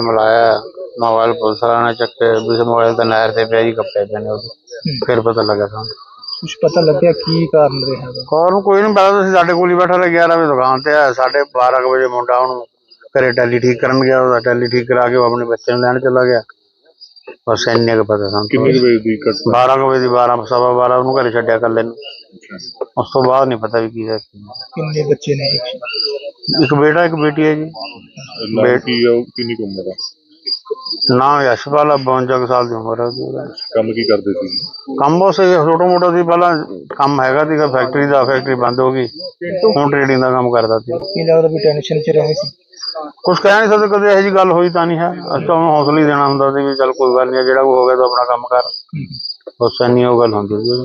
ਨੇ ਮਿਲਾਇਆ। Mobile police ਵਾਲਿਆਂ ਨੇ ਚੱਕੇ ਵੀ ਮੋਬਾਈਲ ਤਾਂ ਨਹਿਰ ਤੇ ਪਿਆ ਜੀ ਕੱਪੜੇ ਪਏ ਨੇ ਉਹਦੇ। ਫਿਰ ਪਤਾ ਲੱਗਾ ਸਾਨੂੰ। ਕੁਝ ਪਤਾ ਲੱਗਿਆ ਕੀ ਕਾਰਨ ਰਿਹਾ ਹੈਗਾ ਹੋਰ ਨੂੰ ਕੋਈ ਨਹੀਂ ਪਤਾ ਸੀ ਸਾਡੇ ਕੋਲ ਹੀ ਬੈਠਾ ਰਿਹਾ 11 ਵਜੇ ਦੁਕਾਨ ਤੇ ਆ ਸਾਡੇ 12 ਕੁ ਵਜੇ ਮੁੰਡਾ ਉਹਨੂੰ ਘਰੇ ਟੈਲੀ ਠੀਕ ਕਰਨ ਗਿਆ ਉਹਦਾ ਟੈਲੀ ਠੀਕ ਕਰਾ ਕੇ ਉਹ ਆਪਣੇ ਬੱਚੇ ਨੂੰ ਲੈਣ ਚਲਾ ਗਿਆ। ਬਸ ਇੰਨੇ ਕੁ ਪਤਾ ਸਾਨੂੰ। ਕਿੰਨੇ ਕੁ ਵਜੇ ਦੀ ਘਟਨਾ? 12 ਕੁ ਵਜੇ ਦੀ 12 ਸਵਾ 12 ਉਹਨੂੰ ਘਰੇ ਛੱਡਿਆ ਇਕੱਲੇ ਨੂੰ ਉਸ ਤੋਂ ਬਾਅਦ ਨਹੀਂ ਪਤਾ ਵੀ ਕੀ ਹੈ ਕੀ ਨਹੀਂ। ਕਿੰਨੇ ਬੱਚੇ ਨੇ? ਇੱਕ ਬੇਟਾ ਇੱਕ ਬੇਟੀ ਹੈ ਜੀ। ਕੀ ਆ ਉਹ ਕਿੰਨੀ ਕੁ ਉਮਰ ਆ ਨਾਮ ਯਸ਼ਪਾਲ ਆ 52 ਕੁ ਸਾਲ ਦੀ ਉਮਰ ਹੈ ਉਹਦੀ। ਕੰਮ ਕੀ ਕਰਦੇ ਸੀ? ਕੰਮ ਇਹ ਛੋਟਾ ਮੋਟਾ ਸੀ ਪਹਿਲਾਂ ਕੰਮ ਹੈਗਾ ਸੀਗਾ ਫੈਕਟਰੀ ਦਾ ਫੈਕਟਰੀ ਬੰਦ ਹੋ ਗਈ। ਹੁਣ ਟ੍ਰੇਡਿੰਗ ਦਾ ਕੰਮ ਕਰਦਾ ਸੀ। ਕੀ ਲੱਗਦਾ ਵੀ ਟੈਨਸ਼ਨ 'ਚ ਰਹੇ ਸੀ? ਕੁਝ ਕਹਿ ਨਹੀਂ ਸਕਦੇ ਕਦੇ ਇਹੋ ਜੀ ਗੱਲ ਹੋਈ ਤਾਂ ਨਹੀਂ ਹੈ। ਅਸੀਂ ਤਾਂ ਉਹਨੂੰ ਹੌਸਲਾ ਹੀ ਦੇਣਾ ਹੁੰਦਾ ਸੀ ਵੀ ਚੱਲ ਕੋਈ ਗੱਲ ਨਹੀਂ ਜਿਹੜਾ ਕੋਈ ਹੋ ਗਿਆ ਤਾਂ ਆਪਣਾ ਕੰਮ ਕਰ। ਬਸ ਇੰਨੀ ਉਹ ਗੱਲ ਹੁੰਦੀ ਸੀ।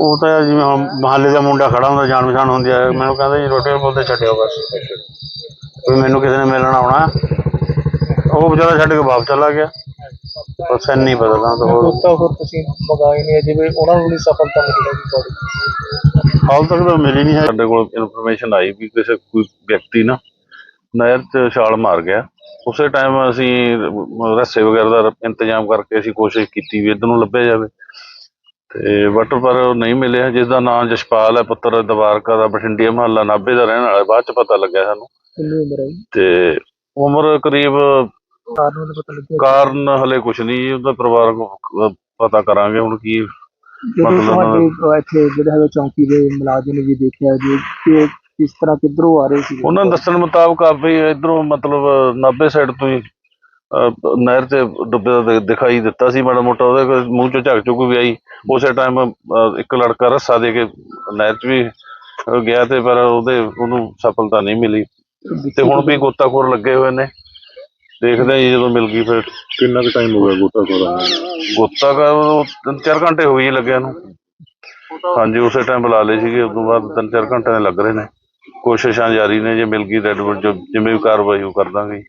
ਉਹ ਤਾਂ ਜਿਵੇਂ ਹੁਣ ਮਹੱਲੇ ਦਾ ਮੁੰਡਾ ਖੜਾ ਹੁੰਦਾ ਜਾਣ ਪਛਾਣ ਹੁੰਦੀ ਹੈ ਮੈਨੂੰ ਕਹਿੰਦਾ ਜੀ ਰੋਟੀ ਬੋਲਦੇ ਛੱਡਿਓ ਬਸ। ਵੀ ਮੈਨੂੰ ਕਿਸੇ ਨੇ ਮਿਲਣ ਆਉਣਾ। ਉਹ ਵਿਚਾਰਾ ਛੱਡ ਕੇ ਵਾਪਸ ਚਲਾ ਗਿਆ। ਬਸ ਇੰਨੀ ਪਤਾ ਤਾਂ ਹੋਰ। ਗੋਤਾ ਹੋਰ ਤੁਸੀਂ ਮੰਗਾਏ ਨੇ ਜਿਵੇਂ ਉਹਨਾਂ ਨੂੰ ਨਹੀਂ ਸਫਲਤਾ ਮਿਲੀ ਹੈਗੀ ਬੜੀ ਹਾਲ ਤੱਕ ਤਾਂ ਮਿਲੀ ਨਹੀਂ ਹੈ। ਸਾਡੇ ਕੋਲ ਇਨਫੋਰਮੇਸ਼ਨ ਆਈ ਵੀ ਕਿਸੇ ਕੋਈ ਵਿਅਕਤੀ ਨਾ ਨਹਿਰ 'ਚ ਛਾਲ ਮਾਰ ਗਿਆ ਉਸੇ ਟਾਈਮ ਅਸੀਂ ਰੱਸੇ ਵਗੈਰਾ ਦਾ ਇੰਤਜ਼ਾਮ ਕਰਕੇ ਅਸੀਂ ਕੋਸ਼ਿਸ਼ ਕੀਤੀ ਵੀ ਇੱਧਰ ਨੂੰ ਲੱਭਿਆ ਜਾਵੇ ਤੇ ਬਟ ਪਰ ਉਹ ਨਹੀਂ ਮਿਲਿਆ ਜਿਸ ਦਾ ਨਾਮ ਜਸ਼ਪਾਲ ਹੈ ਪੁੱਤਰ ਦਵਾਰਕਾ ਦਾ ਬਠਿੰਡੀਆ ਮਹੱਲਾ ਨਾਭੇ ਦਾ ਰਹਿਣ ਵਾਲਾ। ਬਾਅਦ ਚ ਪਤਾ ਲੱਗਿਆ ਸਾਨੂੰ ਕਿੰਨੀ ਉਮਰ ਹੈ? ਤੇ ਉਮਰ ਕਰੀਬ ਕਾਰਨ ਪਤਾ ਲੱਗਿਆ ਕਾਰਨ ਹਲੇ ਕੁਝ ਨਹੀਂ ਉਹਦਾ ਪਰਿਵਾਰ ਨੂੰ ਪਤਾ ਕਰਾਂਗੇ ਹੁਣ ਕੀ ਤੁਹਾਡੇ ਅਹ ਇੱਥੇ ਜਿਹੜੇ ਹੈਗੇ ਚੌਂਕੀ ਦੇ ਮੁਲਾਜ਼ਮ ਨੇ ਵੀ ਦੇਖਿਆ ਜੀ ਕਿ ਕਿਸ ਤਰ੍ਹਾਂ ਕਿੱਧਰੋਂ ਆ ਰਹੇ ਸੀ? ਉਹਨਾਂ ਦੇ ਦੱਸਣ ਮੁਤਾਬਕ ਆ ਵੀ ਇਧਰੋਂ ਮਤਲਬ ਨਾਭੇ ਸਾਈਡ ਤੋਂ ਹੀ ਅਹ, ਨਹਿਰ ਤੇ ਡੁੱਬੇ ਦਾ ਦਿਖਾਈ ਦਿੱਤਾ ਸੀ ਮਾੜਾ ਮੋਟਾ ਉਹਦੇ ਕੋਲ ਮੂੰਹ ਚੋਂ ਝੱਗ ਚੁੱਕ ਵੀ ਆਈ। ਉਸੇ ਟਾਈਮ ਇੱਕ ਲੜਕਾ ਰੱਸਾ ਦੇ ਕੇ ਨਹਿਰ 'ਚ ਵੀ ਅਹ, ਗਿਆ ਤੇ ਪਰ ਉਹਦੇ ਉਹਨੂੰ ਸਫਲਤਾ ਨਹੀਂ ਮਿਲੀ। ਤੇ ਹੁਣ ਵੀ ਗੋਤਾਖੋਰ ਲੱਗੇ ਹੋਏ ਨੇ। ਦੇਖਦੇ ਹਾਂ ਜੀ ਜਦੋਂ ਮਿਲ ਗਈ ਫਿਰ। ਕਿੰਨਾ ਕੁ ਟਾਈਮ ਹੋ ਗਿਆ ਗੋਤਾ ਖੋਰਾ ਗੋਤਾਖੋਰ ਤਿੰਨ ਚਾਰ ਘੰਟੇ ਹੋ ਗਏ ਜੀ ਲੱਗਿਆ ਨੂੰ। ਹਾਂਜੀ ਉਸੇ ਟਾਈਮ ਬੁਲਾ ਲਏ ਸੀਗੇ ਉਸ ਤੋਂ ਬਾਅਦ ਤਿੰਨ ਚਾਰ ਘੰਟੇ ਲੱਗ ਰਹੇ ਨੇ। ਕੋਸ਼ਿਸ਼ਾਂ ਜਾਰੀ ਨੇ ਜੇ ਮਿਲ ਗਈ ਰੈਡ ਜਿਵੇਂ ਵੀ ਕਾਰਵਾਈ ਉਹ ਕਰ ਦਾਂਗੇ।